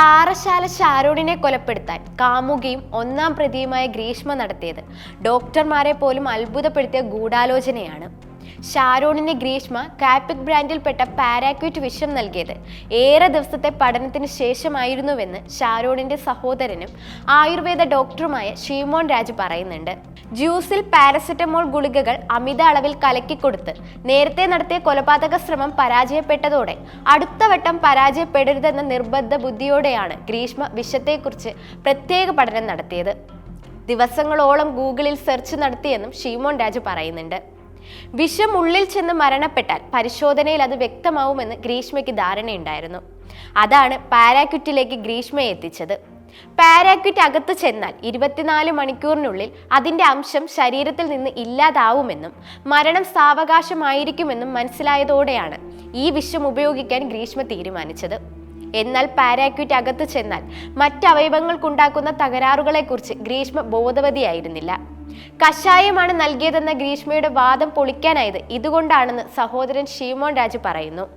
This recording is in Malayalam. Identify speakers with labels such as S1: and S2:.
S1: പാറശാല ഷാരൂണിനെ കൊലപ്പെടുത്താൻ കാമുകിയും ഒന്നാം പ്രതിയുമായ ഗ്രീഷ്മ നടത്തിയത്. ഡോക്ടർമാരെ പോലും അത്ഭുതപ്പെടുത്തിയ ഗൂഢാലോചനയാണ് ഷാരോണിന് ഗ്രീഷ്മ കാപ്പിക് ബ്രാൻഡിൽപ്പെട്ട പാരാക്യൂറ്റ് വിഷം നൽകിയത്. ഏറെ ദിവസത്തെ പഠനത്തിന് ശേഷമായിരുന്നുവെന്ന് ഷാരോണിന്റെ സഹോദരനും ആയുർവേദ ഡോക്ടറുമായ ഷീമോൻ രാജ് പറയുന്നുണ്ട്. ജ്യൂസിൽ പാരസെറ്റമോൾ ഗുളികകൾ അമിത അളവിൽ കലക്കിക്കൊടുത്ത് നേരത്തെ നടത്തിയ കൊലപാതക ശ്രമം പരാജയപ്പെട്ടതോടെ അടുത്ത വട്ടം പരാജയപ്പെടരുതെന്ന നിർബന്ധ ബുദ്ധിയോടെയാണ് ഗ്രീഷ്മ വിഷത്തെക്കുറിച്ച് പ്രത്യേക പഠനം നടത്തിയത്. ദിവസങ്ങളോളം ഗൂഗിളിൽ സെർച്ച് നടത്തിയെന്നും ഷീമോൻ രാജു പറയുന്നുണ്ട്. വിഷം ഉള്ളിൽ ചെന്ന് മരണപ്പെട്ടാൽ പരിശോധനയിൽ അത് വ്യക്തമാവുമെന്ന് ഗ്രീഷ്മയ്ക്ക് ധാരണയുണ്ടായിരുന്നു. അതാണ് പാരാക്യുറ്റിലേക്ക് ഗ്രീഷ്മയെ എത്തിച്ചത്. പാരാക്യുറ്റ് അകത്ത് ചെന്നാൽ ഇരുപത്തിനാല് മണിക്കൂറിനുള്ളിൽ അതിന്റെ അംശം ശരീരത്തിൽ നിന്ന് ഇല്ലാതാവുമെന്നും മരണം സാവകാശമായിരിക്കുമെന്നും മനസ്സിലായതോടെയാണ് ഈ വിഷം ഉപയോഗിക്കാൻ ഗ്രീഷ്മ തീരുമാനിച്ചത്. എന്നാൽ പാരാക്യുറ്റ് അകത്ത് ചെന്നാൽ മറ്റവയവങ്ങൾക്കുണ്ടാക്കുന്ന തകരാറുകളെക്കുറിച്ച് ഗ്രീഷ്മ ബോധവതിയായിരുന്നില്ല. കഷായമാണ് നൽകിയതെന്ന ഗ്രീഷ്മയുടെ വാദം പൊളിക്കാനായത്. ഇതുകൊണ്ടാണെന്ന് സഹോദരൻ ഷീമോൻ രാജു പറയുന്നു.